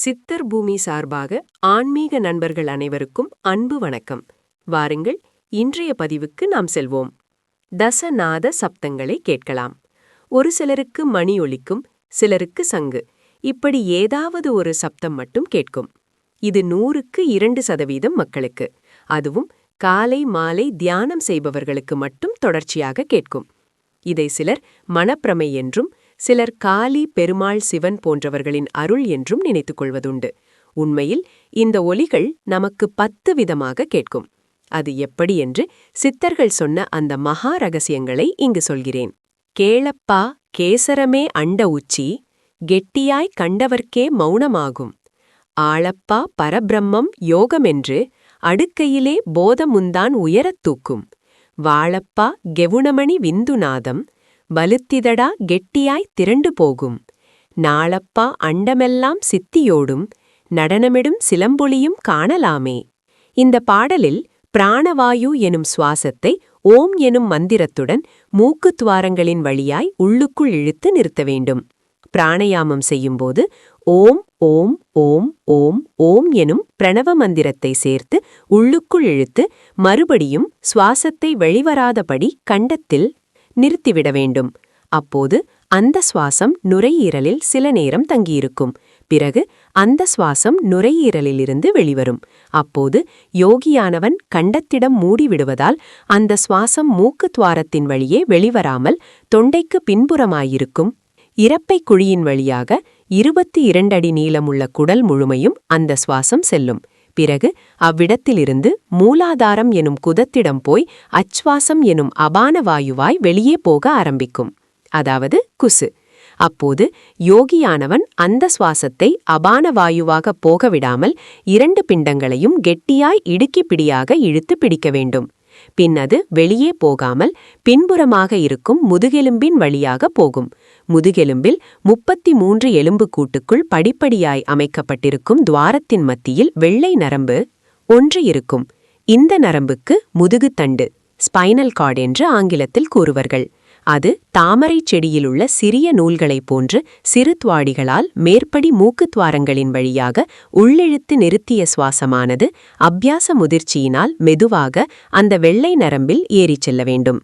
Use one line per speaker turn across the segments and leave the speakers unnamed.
சித்தர் பூமி சார்பாக ஆன்மீக நண்பர்கள் அனைவருக்கும் அன்பு வணக்கம். வாருங்கள் இன்றைய பதிவுக்கு நாம் செல்வோம். தசநாத சப்தங்களை கேட்கலாம். ஒரு சிலருக்கு மணி ஒலிக்கும் சிலருக்கு சங்கு. இப்படி ஏதாவது ஒரு சப்தம் மட்டும் கேட்கும். இது நூறுக்கு இரண்டு சதவீதம் மக்களுக்கு. அதுவும் காலை மாலை தியானம் செய்பவர்களுக்கு மட்டும் தொடர்ச்சியாக கேட்கும். இதை சிலர் மனப்பிரமை என்றும் சிலர் காளி பெருமாள் சிவன் போன்றவர்களின் அருள் என்றும் நினைத்துக் கொள்வதுண்டு. உண்மையில் இந்த ஒலிகள் நமக்கு பத்து விதமாக கேட்கும். அது எப்படி என்று சித்தர்கள் சொன்ன அந்த மகா ரகசியங்களை இங்கு சொல்கிறேன். கேளப்பா கேசரமே அண்ட உச்சி கெட்டியாய் கண்டவர்க்கே மௌனமாகும். ஆளப்பா பரபிரம்மம் யோகமென்று அடுக்கையிலே போதமுந்தான் உயரத் தூக்கும். வாழப்பா கெவுணமணி விந்துநாதம் வலுத்திதடா கெட்டியாய் திரண்டு போகும். நாளப்பா அண்டமெல்லாம் சித்தியோடும் நடனமிடும் சிலம்பொலியும் காணலாமே. இந்த பாடலில் பிராணவாயு எனும் சுவாசத்தை ஓம் எனும் மந்திரத்துடன் மூக்குத்துவாரங்களின் வழியாய் உள்ளுக்குள் இழுத்து நிறுத்த வேண்டும். பிராணயாமம் செய்யும்போது ஓம் ஓம் ஓம் ஓம் ஓம் எனும் பிரணவ மந்திரத்தை சேர்த்து உள்ளுக்குள் இழுத்து மறுபடியும் சுவாசத்தை வெளிவராதபடி கண்டத்தில் நிறுத்திவிட வேண்டும். அப்போது அந்த சுவாசம் நுரையீரலில் சில நேரம் தங்கியிருக்கும். பிறகு அந்த சுவாசம் நுரையீரலிலிருந்து வெளிவரும். அப்போது யோகியானவன் கண்டத்திடம் மூடிவிடுவதால் அந்த சுவாசம் மூக்கு துவாரத்தின் வழியே வெளிவராமல் தொண்டைக்கு பின்புறமாயிருக்கும். இறப்பை குழியின் வழியாக இருபத்தி இரண்டடி நீளமுள்ள குடல் முழுமையும் அந்த சுவாசம் செல்லும். பிறகு அவ்விடத்திலிருந்து மூலாதாரம் எனும் குதத்திடம் போய் அச்வாசம் எனும் அபான வாயுவாய் வெளியே போக ஆரம்பிக்கும். அதாவது குசு. அப்போது யோகியானவன் அந்த சுவாசத்தை அபான வாயுவாக போகவிடாமல் இரண்டு பிண்டங்களையும் கெட்டியாய் இடுக்கிப்பிடியாக இழுத்து பிடிக்க வேண்டும். பின் அது வெளியே போகாமல் பின்புறமாக இருக்கும் முதுகெலும்பின் வழியாக போகும். முதுகெலும்பில் முப்பத்தி மூன்று எலும்பு கூட்டுக்குள் படிப்படியாய் அமைக்கப்பட்டிருக்கும் துவாரத்தின் மத்தியில் வெள்ளை நரம்பு ஒன்று இருக்கும். இந்த நரம்புக்கு முதுகுத்தண்டு ஸ்பைனல் கார்டு என்று ஆங்கிலத்தில் கூறுவர்கள். அது தாமரைச் செடியிலுள்ள சிறிய நூல்களைப் போன்று சிறு துவாடிகளால் மேற்படி மூக்குத்வாரங்களின் வழியாக உள்ளிழுத்து நிறுத்திய சுவாசமானது அபியாச முதிர்ச்சியினால் மெதுவாக அந்த வெள்ளை நரம்பில் ஏறிச் செல்ல வேண்டும்.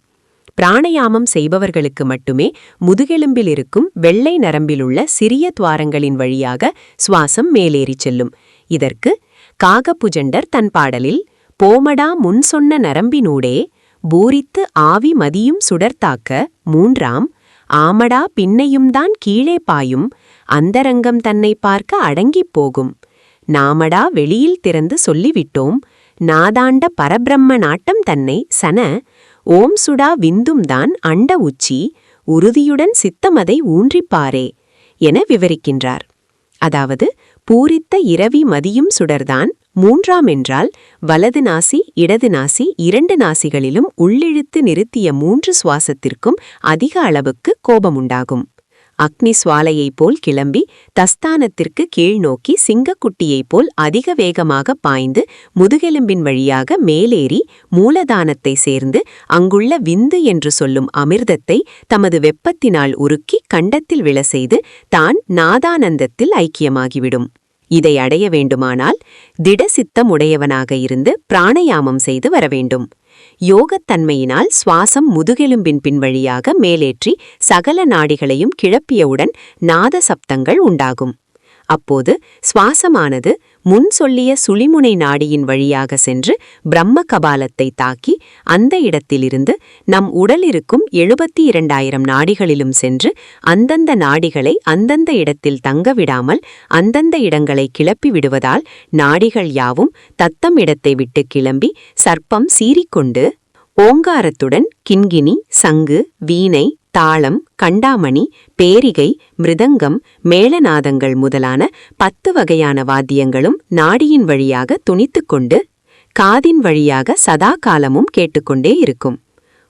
பிராணயாமம் செய்பவர்களுக்கு மட்டுமே முதுகெலும்பில் இருக்கும் வெள்ளை நரம்பிலுள்ள சிறிய துவாரங்களின் வழியாக சுவாசம் மேலேறிச் செல்லும். இதற்கு காகபுஜண்டர் தன் பாடலில் போமடா முன் சொன்ன நரம்பினூடே பூரித்து ஆவி மதியும் சுடர்த்தாக்க மூன்றாம் ஆமடா பின்னையும்தான் கீழே பாயும் அந்தரங்கம் தன்னை பார்க்க அடங்கிப் போகும். நாமடா வெளியில் திறந்து சொல்லிவிட்டோம் நாதாண்ட பரபிரம்ம நாட்டம் தன்னை சன ஓம் சுடா விந்தும்தான் அண்ட உச்சி உறுதியுடன் சித்தமதை ஊன்றிப்பாரே என விவரிக்கின்றார். அதாவது பூரித்த இரவி மதியும் சுடர்தான் மூன்றாம் என்றால் வலது நாசி இடது நாசி இரண்டு நாசிகளிலும் உள்ளிழுத்து நிறுத்திய மூன்று சுவாசத்திற்கும் அதிக அளவுக்கு கோபமுண்டாகும். அக்னி சுவாலையைப் போல் கிளம்பி தஸ்தானத்திற்கு கீழ்நோக்கி சிங்கக்குட்டியைப் போல் அதிக வேகமாக பாய்ந்து முதுகெலும்பின் வழியாக மேலேறி மூலதானத்தை சேர்ந்து அங்குள்ள விந்து என்று சொல்லும் அமிர்தத்தை தமது வெப்பத்தினால் உருக்கி கண்டத்தில் விழ செய்து தான் நாதானந்தத்தில் ஐக்கியமாகிவிடும். இதை அடைய வேண்டுமானால் திடசித்தம் உடையவனாக இருந்து பிராணயாமம் செய்து வர வேண்டும் யோகத்தன்மையினால் சுவாசம் முதுகெலும்பின் பின்வழியாக மேலேற்றி சகல நாடிகளையும் கிளப்பியவுடன் நாத சப்தங்கள் உண்டாகும். அப்போது சுவாசமானது முன் சொல்லிய சுழிமுனை நாடியின் வழியாக சென்று பிரம்ம கபாலத்தை தாக்கி அந்த இடத்திலிருந்து நம் உடலிருக்கும் எழுபத்தி இரண்டாயிரம் நாடிகளிலும் சென்று அந்தந்த நாடிகளை அந்தந்த இடத்தில் தங்கவிடாமல் அந்தந்த இடங்களை கிளப்பி விடுவதால் நாடிகள் யாவும் தத்தம் இடத்தை விட்டு கிளம்பி சர்ப்பம் சீறிக்கொண்டு ஓங்காரத்துடன் கிண்கிணி சங்கு வீணை தாளம் கண்டாமணி பேரிகை மிருதங்கம் மேளநாதங்கள் முதலான பத்து வகையான வாத்தியங்களும் நாடியின் வழியாக துணித்துக்கொண்டு காதின் வழியாக சதா காலமும் கேட்டுக்கொண்டே இருக்கும்.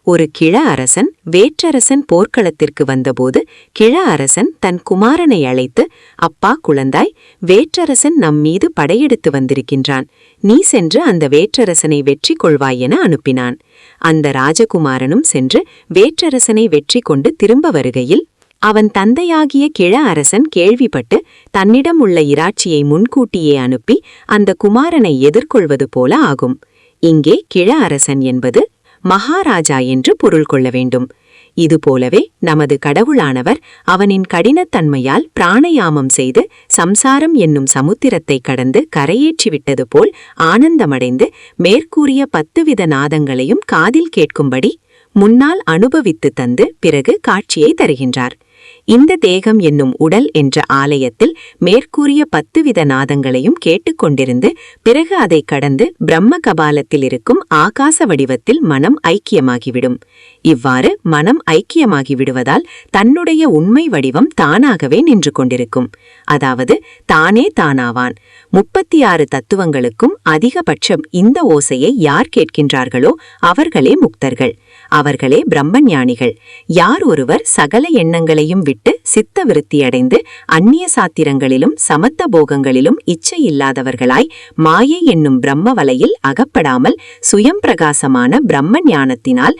ஒரு கிழ அரசன் வேற்றரசன் போர்க்களத்திற்கு வந்தபோது கிழ அரசன் தன் குமாரனை அழைத்து அப்பா குழந்தாய் வேற்றரசன் நம்மீது படையெடுத்து வந்திருக்கின்றான். நீ சென்று அந்த வேற்றரசனை வெற்றி கொள்வாய் என அனுப்பினான் அந்த ராஜகுமாரனும் சென்று வேற்றரசனை வெற்றி கொண்டு திரும்ப வருகையில் அவன் தந்தையாகிய கிழ அரசன் கேள்விப்பட்டு தன்னிடம் உள்ள இராட்சியை முன்கூட்டியே அனுப்பி அந்த குமாரனை எதிர்கொள்வது போல ஆகும். இங்கே கிழ அரசன் என்பது மகாராஜா என்று பொருள் கொள்ள வேண்டும். இதுபோலவே நமது கடவுளானவர் அவனின் கடினத்தன்மையால் பிராணயாமம் செய்து சம்சாரம் என்னும் சமுத்திரத்தை கடந்து கரையேற்றிவிட்டது போல் ஆனந்தமடைந்து மேற்கூறிய பத்துவித நாதங்களையும் காதில் கேட்கும்படி முன்னால் அனுபவித்து தந்து பிறகு காட்சியை தருகின்றார். இந்த தேகம் என்னும் உடல் என்ற ஆலயத்தில் மேற்கூறிய பத்து வித நாதங்களையும் கேட்டுக்கொண்டிருந்து பிறகு அதை கடந்து பிரம்ம கபாலத்தில் இருக்கும் ஆகாச வடிவத்தில் மனம் ஐக்கியமாகிவிடும். இவ்வாறு மனம் ஐக்கியமாகி விடுவதால் தன்னுடைய உண்மை வடிவம் தானாகவே நின்று கொண்டிருக்கும். அதாவது தானே தானாவான். முப்பத்தி ஆறு தத்துவங்களுக்கும் அதிகபட்சம் இந்த ஓசையை யார் கேட்கின்றார்களோ அவர்களே முக்தர்கள். அவர்களே பிரம்மஞானிகள். யார் ஒருவர் சகல எண்ணங்களையும் விட்டு சித்த விருத்தியடைந்து அந்நிய சாத்திரங்களிலும் சமத்த போகங்களிலும் இச்சை இல்லாதவர்களாய் மாயை என்னும் பிரம்ம வலையில் அகப்படாமல் சுயம் பிரகாசமான பிரம்ம ஞானத்தினால்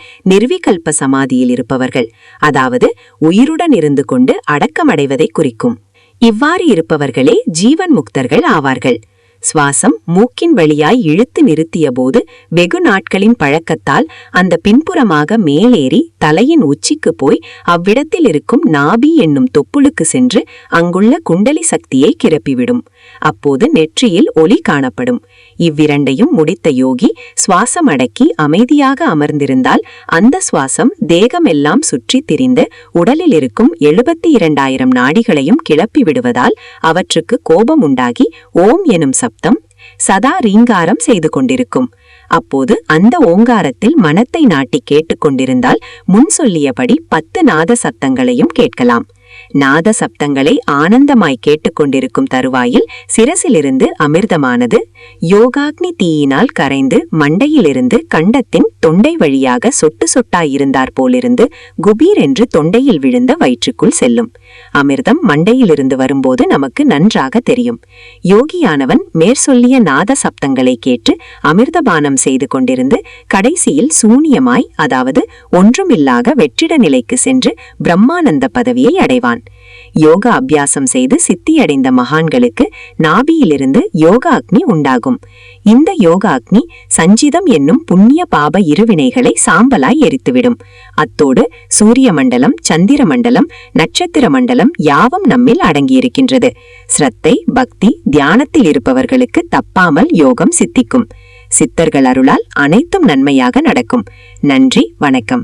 நிர்விகல்ப சமாதியில் இருப்பவர்கள் அதாவது உயிருடன் இருந்து கொண்டு அடக்கமடைவதை குறிக்கும். இவ்வாறு இருப்பவர்களே ஜீவன் முக்தர்கள் ஆவார்கள். சுவாசம் மூக்கின் வழியாய் இழுத்து நிறுத்திய போது வெகு நாட்களின் பழக்கத்தால் அந்த பின்புறமாக மேலேறி தலையின் உச்சிக்கு போய் அவ்விடத்தில் இருக்கும் நாபி என்னும் தொப்புளுக்கு சென்று அங்குள்ள குண்டலி சக்தியை கிளப்பிவிடும் அப்போது நெற்றியில் ஒளி காணப்படும். இவ்விரண்டையும் முடித்த யோகி சுவாசம் அடக்கி அமைதியாக அமர்ந்திருந்தால் அந்த சுவாசம் தேகமெல்லாம் சுற்றி திரிந்து உடலில் இருக்கும் எழுபத்தி இரண்டாயிரம் நாடிகளையும் கிளப்பி விடுவதால் அவற்றுக்கு கோபம் உண்டாகி ஓம் எனும் சப்தம் சதா ரீங்காரம் செய்து கொண்டிருக்கும். அப்போது அந்த ஓங்காரத்தில் மனத்தை நாட்டி கேட்டுக்கொண்டிருந்தால் முன் சொல்லியபடி பத்து நாத சத்தங்களையும் கேட்கலாம். நாத சப்தங்களை ஆனந்தமாய் கேட்டுக்கொண்டிருக்கும் தருவாயில் சிரசிலிருந்து அமிர்தமானது யோகாக்னி தீயினால் கரைந்து மண்டையிலிருந்து கண்டத்தின் தொண்டை வழியாக சொட்டு சொட்டாயிருந்தார் போலிருந்து குபீர் என்று தொண்டையில் விழுந்த வயிற்றுக்குள் செல்லும். அமிர்தம் மண்டையிலிருந்து வரும்போது நமக்கு நன்றாக தெரியும். யோகியானவன் மேற்சொல்லிய நாத சப்தங்களை கேட்டு அமிர்தபானம் செய்து கொண்டிருந்து கடைசியில் சூனியமாய் அதாவது ஒன்றுமில்லாக வெற்றிட நிலைக்கு சென்று பிரம்மானந்த பதவியை அடைவான் யோக அபியாசம் செய்து சித்தியடைந்த மகான்களுக்கு நாபியிலிருந்து யோக அக்னி உண்டாகும். இந்த யோக அக்னி சஞ்சிதம் என்னும் புண்ணிய பாப இருவினைகளை சாம்பலாய் எரித்துவிடும். அத்தோடு சூரிய மண்டலம் சந்திர மண்டலம் நட்சத்திர மண்டலம் யாவும் நம்மில் அடங்கியிருக்கின்றது. ஸ்ரத்தை பக்தி தியானத்தில் இருப்பவர்களுக்கு தப்பாமல் யோகம் சித்திக்கும். சித்தர்கள் அருளால் அனைத்தும் நன்மையாக நடக்கும். நன்றி வணக்கம்.